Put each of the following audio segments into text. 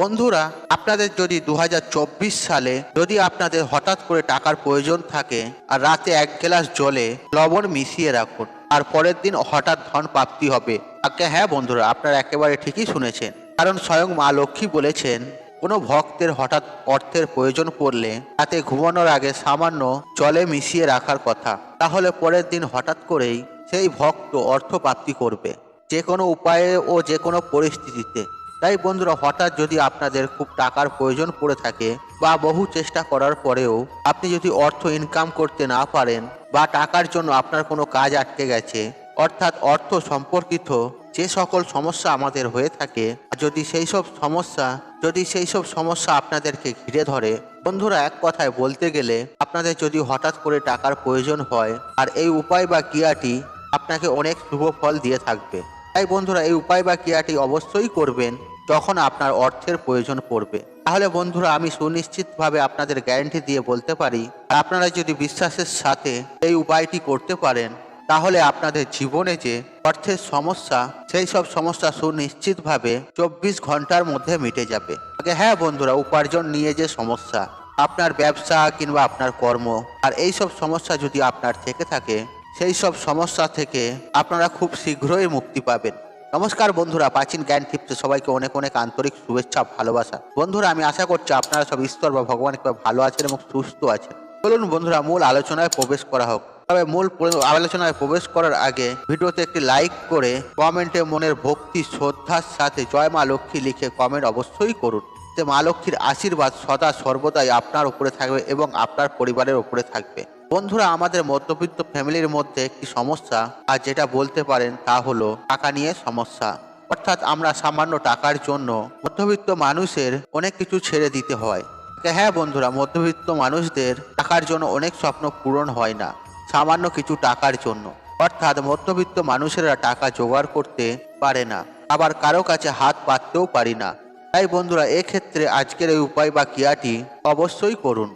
বন্ধুরা, আপনাদের যদি দু হাজার চব্বিশ সালে যদি আপনাদের হঠাৎ করে টাকার প্রয়োজন থাকে আর রাতে এক গ্লাস জলে লবণ মিশিয়ে রাখুন, আর পরের দিন হঠাৎ ধন প্রাপ্তি হবে। আগে হ্যাঁ বন্ধুরা, আপনারা একেবারে ঠিকই শুনেছেন। কারণ স্বয়ং মা লক্ষ্মী বলেছেন, কোনো ভক্তের হঠাৎ অর্থের প্রয়োজন পড়লে তাতে ঘুমানোর আগে সামান্য জলে মিশিয়ে রাখার কথা। তাহলে পরের দিন হঠাৎ করেই সেই ভক্ত অর্থ প্রাপ্তি করবে। যে কোনো উপায়ে ও যে কোনো পরিস্থিতিতে। তাই বন্ধুরা, হঠাৎ যদি আপনাদের খুব টাকার প্রয়োজন পড়ে থাকে বা বহু চেষ্টা করার পরেও আপনি যদি অর্থ ইনকাম করতে না পারেন বা টাকার জন্য আপনার কোনো কাজ আটকে গেছে, অর্থাৎ অর্থ সম্পর্কিত যে সকল সমস্যা আমাদের হয়ে থাকে যদি সেই সব সমস্যা, যদি সেই সব সমস্যা আপনাদেরকে ঘিরে ধরে, বন্ধুরা, এক কথায় বলতে গেলে আপনাদের যদি হঠাৎ করে টাকার প্রয়োজন হয়, আর এই উপায় বা ক্রিয়াটি আপনাকে অনেক শুভ ফল দিয়ে থাকবে। তাই বন্ধুরা, এই উপায় বা ক্রিয়াটি অবশ্যই করবেন। যখন আপনার অর্থের প্রয়োজন পড়বে। তাহলে বন্ধুরা, আমি সুনিশ্চিতভাবে আপনাদের গ্যারান্টি দিয়ে বলতে পারি, আপনারা যদি বিশ্বাসের সাথে এই উপায়টি করতে পারেন, তাহলে আপনাদের জীবনে যে অর্থের সমস্যা, সেই সব সমস্যা সুনিশ্চিতভাবে চব্বিশ ঘণ্টার মধ্যে মিটে যাবে। আগে হ্যাঁ বন্ধুরা, উপার্জন নিয়ে যে সমস্যা, আপনার ব্যবসা কিংবা আপনার কর্ম, আর এই সব সমস্যা যদি আপনার থেকে থাকে, সেই সব সমস্যা থেকে আপনারা খুব শীঘ্রই মুক্তি পাবেন। নমস্কার বন্ধুরা, প্রাচীন জ্ঞান টিপসে সবাইকে অনেক অনেক আন্তরিক শুভেচ্ছা, ভালোবাসা। বন্ধুরা, আমি আশা করছি আপনারা সব ঈশ্বর বা ভগবান ভালো আছেন এবং সুস্থ আছেন। চলুন বন্ধুরা, মূল আলোচনায় প্রবেশ করা হোক। তবে মূল আলোচনায় প্রবেশ করার আগে ভিডিওতে একটি লাইক করে কমেন্টে মনের ভক্তি, শ্রদ্ধার সাথে জয় মা লক্ষ্মী লিখে কমেন্ট অবশ্যই করুন। মা লক্ষ্মীর আশীর্বাদ সদা সর্বদাই আপনার উপরে থাকবে এবং আপনার পরিবারের উপরে থাকবে। বন্ধুরা, আমাদের মধ্যবিত্ত ফ্যামিলির মধ্যে একটি সমস্যা, আর যেটা বলতে পারেন তা হলো টাকা নিয়ে সমস্যা। অর্থাৎ আমরা সামান্য টাকার জন্য মধ্যবিত্ত মানুষের অনেক কিছু ছেড়ে দিতে হয়। হ্যাঁ বন্ধুরা, মধ্যবিত্ত মানুষদের টাকার জন্য অনেক স্বপ্ন পূরণ হয় না, সামান্য কিছু টাকার জন্য। অর্থাৎ মধ্যবিত্ত মানুষেরা টাকা জোগাড় করতে পারে না, আবার কারও কাছে হাত পাততেও পারি না। তাই বন্ধুরা, এক্ষেত্রে আজকের এই উপায় বা ক্রিয়াটি অবশ্যই করুন।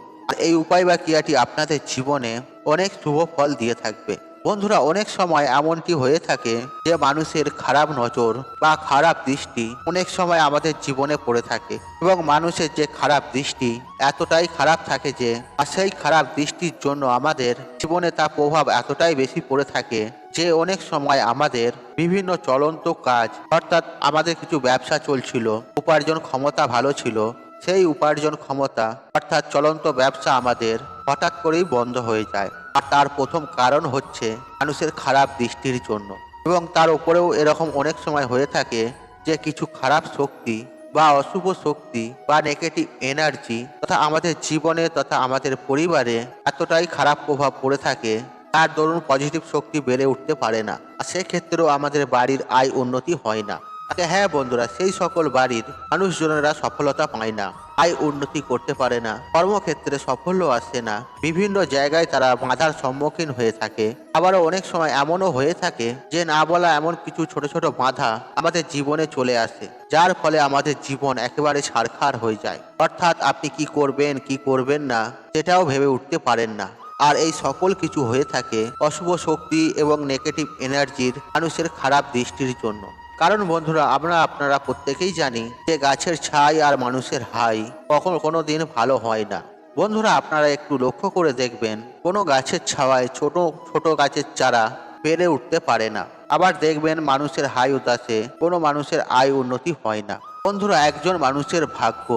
এই উপায় বা ক্রিয়াটি আপনাদের জীবনে অনেক শুভ ফল দিয়ে থাকবে। বন্ধুরা, অনেক সময় এমনটি হয়ে থাকে যে মানুষের খারাপ নজর বা খারাপ দৃষ্টি অনেক সময় আমাদের জীবনে পড়ে থাকে এবং মানুষের যে খারাপ দৃষ্টি এতটাই খারাপ থাকে যে, আর সেই খারাপ দৃষ্টির জন্য আমাদের জীবনে তার প্রভাব এতটাই বেশি পড়ে থাকে যে, অনেক সময় আমাদের বিভিন্ন চলন্ত কাজ অর্থাৎ আমাদের কিছু ব্যবসা চলছিল, উপার্জন ক্ষমতা ভালো ছিল সেই উপার্জন ক্ষমতা অর্থাৎ চলন্ত ব্যবসা আমাদের হঠাৎ করেই বন্ধ হয়ে যায়। আর তার প্রথম কারণ হচ্ছে মানুষের খারাপ দৃষ্টির জন্য। এবং তার উপরেও এরকম অনেক সময় হয়ে থাকে যে কিছু খারাপ শক্তি বা অশুভ শক্তি বা নেগেটিভ এনার্জি তথা আমাদের জীবনে তথা আমাদের পরিবারে এতটাই খারাপ প্রভাব পড়ে থাকে, তার দরুন পজিটিভ শক্তি বেড়ে উঠতে পারে না। আর সেক্ষেত্রেও আমাদের বাড়ির আয় উন্নতি হয় না। হ্যাঁ বন্ধুরা, সেই সকল বাড়ির মানুষজনেরা সফলতা পায় না, আয় উন্নতি করতে পারে না, কর্মক্ষেত্রে সাফল্য আসে না। বিভিন্ন জায়গায় তারা বাধার সম্মুখীন হয়ে থাকে। আবারও অনেক সময় এমনও হয়ে থাকে যে না বলা এমন কিছু ছোট ছোট বাধা আমাদের জীবনে চলে আসে, যার ফলে আমাদের জীবন একেবারে ছাড়খাড় হয়ে যায়। অর্থাৎ আপনি কি করবেন কি করবেন না, সেটাও ভেবে উঠতে পারেন না। আর এই সকল কিছু হয়ে থাকে অশুভ শক্তি এবং নেগেটিভ এনার্জির মানুষের খারাপ দৃষ্টির জন্য। কারণ বন্ধুরা, আমরা আপনারা প্রত্যেকেই জানি যে গাছের ছাই আর মানুষের হাই কখনো কোনো দিন ভালো হয় না। বন্ধুরা, আপনারা একটু লক্ষ্য করে দেখবেন, কোনো গাছের ছাওয়ায় ছোট ছোট গাছের চারা বেড়ে উঠতে পারে না। আবার দেখবেন মানুষের হাই উতাসে কোনো মানুষের আয় উন্নতি হয় না। বন্ধুরা, একজন মানুষের ভাগ্য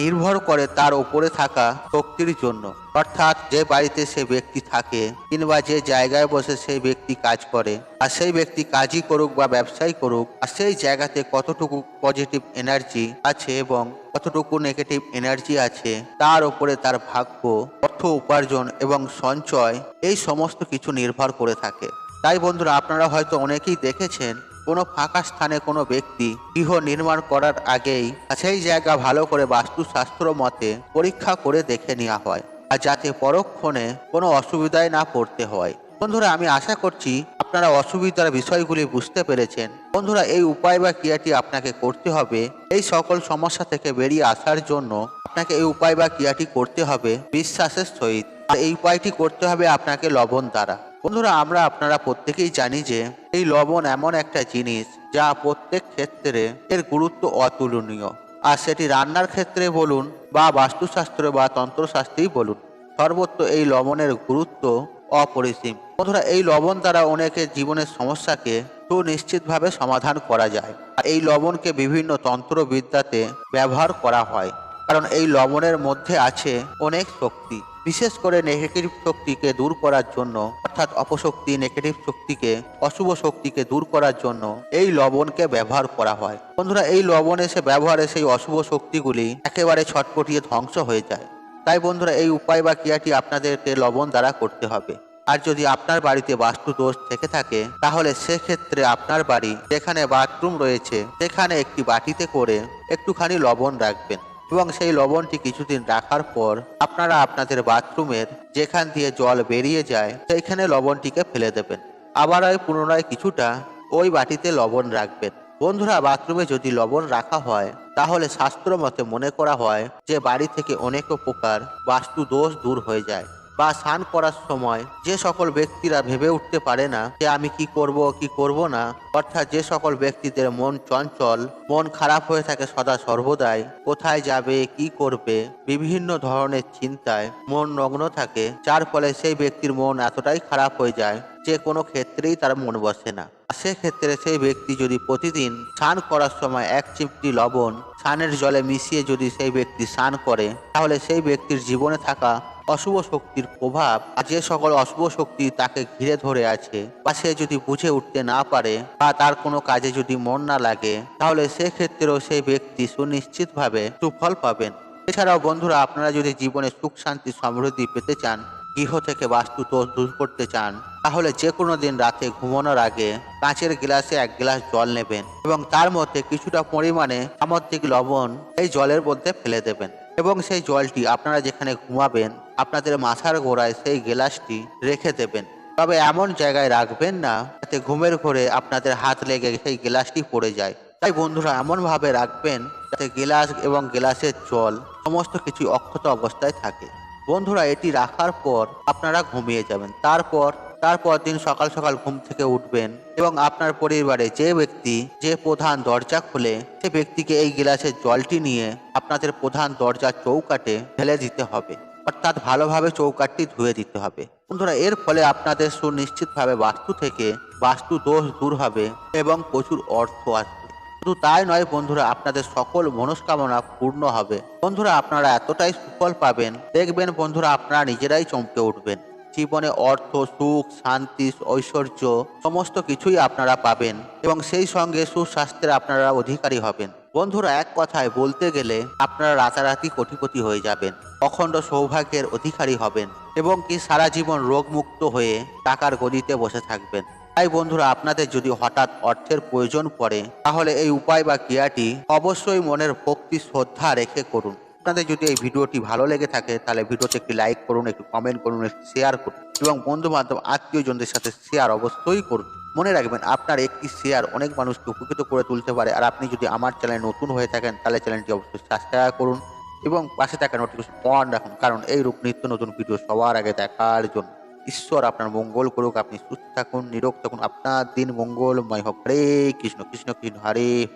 নির্ভর করে তার উপরে থাকা শক্তির জন্য। অর্থাৎ যে বাড়িতে সে ব্যক্তি থাকে কিংবা যে জায়গায় বসে সেই ব্যক্তি কাজ করে, আর সেই ব্যক্তি কাজই করুক বা ব্যবসাই করুক, আর সেই জায়গাতে কতটুকু পজিটিভ এনার্জি আছে এবং কতটুকু নেগেটিভ এনার্জি আছে, তার উপরে তার ভাগ্য, অর্থ উপার্জন এবং সঞ্চয়, এই সমস্ত কিছু নির্ভর করে থাকে। তাই বন্ধুরা, আপনারা হয়তো অনেকেই দেখেছেন, কোনো ফাঁকা স্থানে কোনো ব্যক্তি গৃহ নির্মাণ করার আগেই সেই জায়গা ভালো করে বাস্তুশাস্ত্র মতে পরীক্ষা করে দেখে নেওয়া হয় আর যাতে পরক্ষণে কোনো অসুবিধায় না পড়তে হয়। বন্ধুরা, আমি আশা করছি আপনারা অসুবিধার বিষয়গুলি বুঝতে পেরেছেন। বন্ধুরা, এই উপায় বা ক্রিয়াটি আপনাকে করতে হবে। এই সকল সমস্যা থেকে বেরিয়ে আসার জন্য আপনাকে এই উপায় বা ক্রিয়াটি করতে হবে, বিশ্বাসের সহিত। আর এই উপায়টি করতে হবে আপনাকে লবণ দ্বারা। বন্ধুরা, আমরা আপনারা প্রত্যেকেই জানি যে এই লবণ এমন একটা জিনিস যা প্রত্যেক ক্ষেত্রে এর গুরুত্ব অতুলনীয়। আর সেটি রান্নার ক্ষেত্রে বলুন বা বাস্তুশাস্ত্র বা তন্ত্রশাস্ত্রেই বলুন, সর্বত্র এই লবণের গুরুত্ব অপরিসীম। বন্ধুরা, এই লবণ দ্বারা অনেকের জীবনের সমস্যাকে সুনিশ্চিতভাবে সমাধান করা যায়। আর এই লবণকে বিভিন্ন তন্ত্রবিদ্যাতে ব্যবহার করা হয়। কারণ এই লবণের মধ্যে আছে অনেক শক্তি। বিশেষ করে নেগেটিভ শক্তিকে দূর করার জন্য, অর্থাৎ অপশক্তি নেগেটিভ শক্তিকে, অশুভ শক্তিকে দূর করার জন্য এই লবণকে ব্যবহার করা হয়। বন্ধুরা, এই লবণ এসে ব্যবহারে সেই অশুভ শক্তিগুলি একেবারে ছটপটিয়ে ধ্বংস হয়ে যায়। তাই বন্ধুরা, এই উপায় বা ক্রিয়াটি আপনাদেরকে লবণ দ্বারা করতে হবে। আর যদি আপনার বাড়িতে বাস্তু দোষ থেকে থাকে, তাহলে সেক্ষেত্রে আপনার বাড়ি যেখানে বাথরুম রয়েছে, সেখানে একটি বাটিতে করে একটুখানি লবণ রাখবেন। এবং সেই লবণটি কিছুদিন রাখার পর আপনারা আপনাদের বাথরুমের যেখান দিয়ে জল বেরিয়ে যায়, সেইখানে লবণটিকে ফেলে দেবেন। আবার পুনরায় কিছুটা ওই বাটিতে লবণ রাখবেন। বন্ধুরা, বাথরুমে যদি লবণ রাখা হয়, তাহলে শাস্ত্র মতে মনে করা হয় যে, বাড়ি থেকে অনেক উপকার বাস্তু দোষ দূর হয়ে যায়। বা স্নান করার সময় যে সকল ব্যক্তিরা ভেবে উঠতে পারে না যে আমি কি করব কি করব না, অর্থাৎ যে সকল ব্যক্তিদের মন চঞ্চল, মন খারাপ হয়ে থাকে সদা সর্বদাই, কোথায় যাবে, কি করবে, বিভিন্ন ধরনের চিন্তায় মন নগ্ন থাকে, যার ফলে সেই ব্যক্তির মন এতটাই খারাপ হয়ে যায় যে কোনো ক্ষেত্রেই তার মন বসে না। সেক্ষেত্রে সেই ব্যক্তি যদি প্রতিদিন স্নান করার সময় এক চিমটি লবণ স্নানের জলে মিশিয়ে যদি সেই ব্যক্তি স্নান করে, তাহলে সেই ব্যক্তির জীবনে থাকা অশুভ শক্তির প্রভাব আর যে সকল অশুভ শক্তি তাকে ঘিরে ধরে আছে, বা সে যদি বুঝে উঠতে না পারে বা তার কোনো কাজে যদি মন না লাগে, তাহলে সেক্ষেত্রেও সেই ব্যক্তি সুনিশ্চিতভাবে সুফল পাবেন। এছাড়াও বন্ধুরা, আপনারা যদি জীবনে সুখ, শান্তি, সমৃদ্ধি পেতে চান, গৃহ থেকে বাস্তু দোষ দূর করতে চান, তাহলে যে কোনো দিন রাতে ঘুমানোর আগে কাঁচের গ্লাসে এক গ্লাস জল নেবেন এবং তার মধ্যে কিছুটা পরিমাণে সামুদ্রিক লবণ এই জলের মধ্যে ফেলে দেবেন। এবং সেই জলটি আপনারা যেখানে ঘুমাবেন আপনাদের মাথার গোড়ায় সেই গ্লাসটি রেখে দেবেন। তবে এমন জায়গায় রাখবেন না, যাতে ঘুমের ঘরে আপনাদের হাত লেগে সেই গ্লাসটি পড়ে যায়। তাই বন্ধুরা, এমনভাবে রাখবেন যাতে গ্লাস এবং গ্লাসের জল সমস্ত কিছু অক্ষত অবস্থায় থাকে। বন্ধুরা, এটি রাখার পর আপনারা ঘুমিয়ে যাবেন। তারপর তারপর দিন সকাল সকাল ঘুম থেকে উঠবেন এবং আপনার পরিবারে যে ব্যক্তি, যে প্রধান দরজা খোলে, সে ব্যক্তিকে এই গ্লাসের জলটি নিয়ে আপনাদের প্রধান দরজার চৌকাটে ঢেলে দিতে হবে। অর্থাৎ ভালোভাবে চৌকাঠটি ধুয়ে দিতে হবে। বন্ধুরা, এর ফলে আপনাদের সুনিশ্চিতভাবে বাস্তু থেকে বাস্তু দোষ দূর হবে এবং প্রচুর অর্থ আসবে। শুধু তাই নয় বন্ধুরা, আপনাদের সকল মনস্কামনা পূর্ণ হবে। বন্ধুরা, আপনারা এতটাই সুফল পাবেন, দেখবেন বন্ধুরা, আপনারা নিজেরাই চমকে উঠবেন। জীবনে অর্থ, সুখ, শান্তি, ঐশ্বর্য, সমস্ত কিছুই আপনারা পাবেন এবং সেই সঙ্গে সুস্বাস্থ্যের আপনারা অধিকারী হবেন। বন্ধুরা, এক কথায় বলতে গেলে আপনারা রাতারাতি কোটিপতি হয়ে যাবেন, অখণ্ড সৌভাগ্যের অধিকারী হবেন এবং কি সারা জীবন রোগমুক্ত হয়ে টাকার গদিতে বসে থাকবেন। তাই বন্ধুরা, আপনাদের যদি হঠাৎ অর্থের প্রয়োজন পড়ে, তাহলে এই উপায় বা ক্রিয়াটি অবশ্যই মনের ভক্তি, শ্রদ্ধা রেখে করুন। আপনাদের যদি এই ভিডিওটি ভালো লেগে থাকে, তাহলে ভিডিওতে একটি লাইক করুন, একটু কমেন্ট করুন, একটু শেয়ার করুন এবং বন্ধু বান্ধব আত্মীয়জনদের সাথে শেয়ার অবশ্যই করুন। মনে রাখবেন, আপনার একটি শেয়ার অনেক মানুষকে উপকৃত করে তুলতে পারে। আর আপনি যদি আমার চ্যানেল নতুন হয়ে থাকেন, তাহলে চ্যানেলটি অবশ্যই সাবস্ক্রাইব করুন এবং পাশে থাকা নোটিফিকেশন অন রাখুন। কারণ এই রূপ নিত্য নতুন ভিডিও সবার আগে দেখার জন্য। ঈশ্বর আপনার মঙ্গল করুক, আপনি সুস্থ থাকুন, নিরোগ থাকুন। আপনার দিন মঙ্গলময় হোক। হরে কৃষ্ণ কৃষ্ণ কৃষ্ণ, হরে হরে।